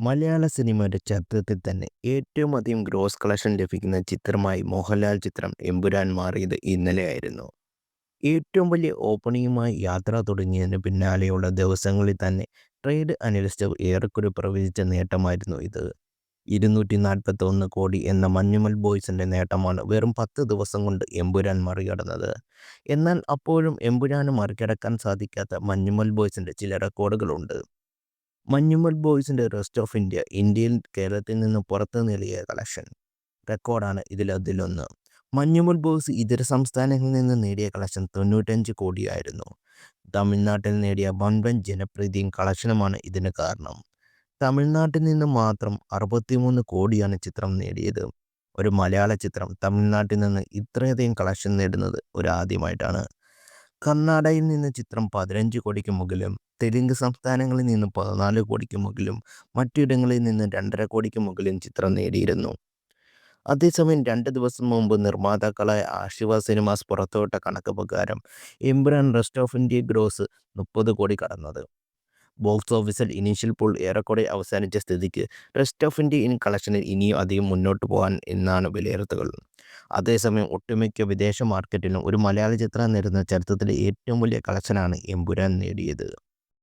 മലയാള സിനിമയുടെ ചരിത്രത്തിൽ തന്നെ ഏറ്റവും അധികം ഗ്രോസ് കളക്ഷൻ ലഭിക്കുന്ന ചിത്രമായി മോഹൻലാൽ ചിത്രം എമ്പുരാൻ മാറിയത് ഇന്നലെയായിരുന്നു. ഏറ്റവും വലിയ ഓപ്പണിങ്ങുമായി യാത്ര തുടങ്ങിയതിന് പിന്നാലെയുള്ള ദിവസങ്ങളിൽ തന്നെ ട്രേഡ് അനലിസ്റ്റ് ഏറെക്കുറെ പ്രവചിച്ച നേട്ടമായിരുന്നു ഇത്. ഇരുന്നൂറ്റി നാൽപ്പത്തി ഒന്ന് കോടി എന്ന മഞ്ഞുമൽ ബോയ്സിന്റെ നേട്ടമാണ് വെറും പത്ത് ദിവസം കൊണ്ട് എമ്പുരാൻ മറികടന്നത്. എന്നാൽ അപ്പോഴും എമ്പുരാന് മറികടക്കാൻ സാധിക്കാത്ത മഞ്ഞുമൽ ബോയ്സിന്റെ ചില റെക്കോർഡുകളുണ്ട് മഞ്ഞുമൽ ബോയ്സിന്റെ റെസ്റ്റ് ഓഫ് ഇന്ത്യ ഇന്ത്യയിൽ കേരളത്തിൽ നിന്ന് പുറത്ത് നേടിയ കളക്ഷൻ റെക്കോർഡാണ് ഇതിലതിലൊന്ന് മഞ്ഞുമൽ ബോയ്സ് ഇതര സംസ്ഥാനങ്ങളിൽ നിന്ന് നേടിയ കളക്ഷൻ തൊണ്ണൂറ്റഞ്ച് കോടിയായിരുന്നു. തമിഴ്നാട്ടിൽ നേടിയ വൻവൻ ജനപ്രീതിയും കളക്ഷനുമാണ് ഇതിന് കാരണം. തമിഴ്നാട്ടിൽ നിന്ന് മാത്രം അറുപത്തിമൂന്ന് കോടിയാണ് ചിത്രം നേടിയത്. ഒരു മലയാള ചിത്രം തമിഴ്നാട്ടിൽ നിന്ന് ഇത്രയധികം കളക്ഷൻ നേടുന്നത് ഒരു ആദ്യമായിട്ടാണ്. കർണാടകയിൽ നിന്ന് ചിത്രം പതിനഞ്ച് കോടിക്ക് മുകളിലും തെലുങ്ക് സംസ്ഥാനങ്ങളിൽ നിന്ന് പതിനാല് കോടിക്ക് മുകളിലും മറ്റിടങ്ങളിൽ നിന്ന് രണ്ടര കോടിക്ക് മുകളിലും ചിത്രം നേടിയിരുന്നു. അതേസമയം രണ്ട് ദിവസം മുമ്പ് നിർമ്മാതാക്കളായ ആശിവ സിനിമാസ് പുറത്തുവിട്ട കണക്ക് പ്രകാരം Empuraan rest of India gross മുപ്പത് കോടി കടന്നത്. ബോക്സ് ഓഫീസിൽ ഇനീഷ്യൽ പൂൾ ഏറെക്കുറെ അവസാനിച്ച സ്ഥിതിക്ക് റെസ്റ്റ് ഓഫ് ഇന്ത്യ ഇൻ കളക്ഷനിൽ ഇനിയും അധികം മുന്നോട്ട് പോകാൻ എന്നാണ് വിലയിരുത്തലുകൾ. അതേസമയം ഒട്ടുമിക്ക വിദേശ മാർക്കറ്റിലും ഒരു മലയാള ചിത്രം നേടുന്ന ചരിത്രത്തിലെ ഏറ്റവും വലിയ കളക്ഷനാണ് എമ്പുരാൻ നേടിയത്.